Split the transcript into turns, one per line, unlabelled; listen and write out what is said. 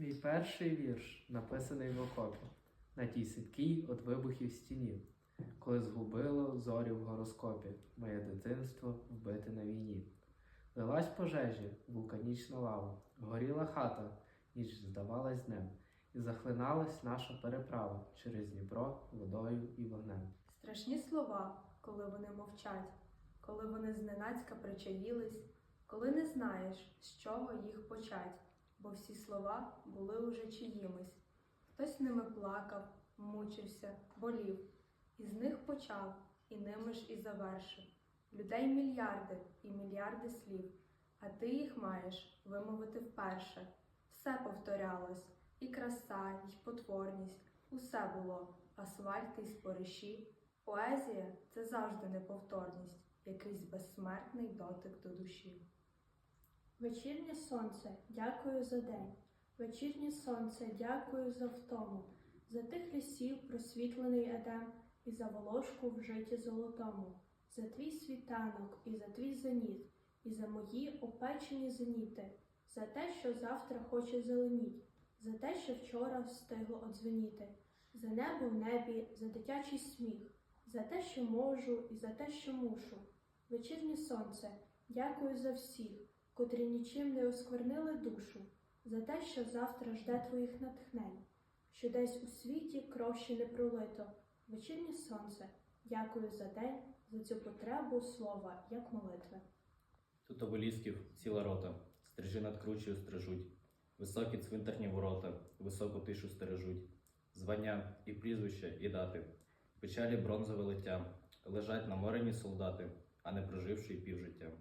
Мій перший вірш написаний в окопі, на тій ситкій от вибухів стіні, коли згубило зорі в гороскопі, моє дитинство вбите на війні. Лилась пожежі, вулканічна лава, горіла хата, ніч здавалась днем, і захлиналась наша переправа через Дніпро водою і вогнем.
Страшні слова, коли вони мовчать, коли вони зненацька причаїлись, коли не знаєш, з чого їх почать, бо всі слова були уже чиїмись. Хтось ними плакав, мучився, болів, і з них почав, і ними ж і завершив. Людей мільярди і мільярди слів, а ти їх маєш вимовити вперше. Все повторялось, і краса, і потворність, усе було, асфальти й спориші. Поезія це завжди неповторність, якийсь безсмертний дотик до душі.
Вечірнє сонце, дякую за день. Вечірнє сонце, дякую за втому, за тих лісів просвітлений едем, і за волошку в житті золотому, за твій світанок і за твій зеніт, і за мої опечені зеніти, за те, що завтра хоче зеленіть, за те, що вчора встигло одзвеніти, за небо в небі, за дитячий сміх, за те, що можу, і за те, що мушу. Вечірнє сонце, дякую за всіх котрі нічим не осквернили душу, за те, що завтра жде твоїх натхнень, що десь у світі кров ще не пролито. Вечірнє сонце, дякую за день, за цю потребу слова, як молитви.
Тут обелісків ціла рота, стрижи над кручею стрижуть, високі цвинтарні ворота, високу тишу стережуть, звання і прізвища, і дати, печалі бронзове лиття, лежать наморені солдати, а не проживши й півжиття.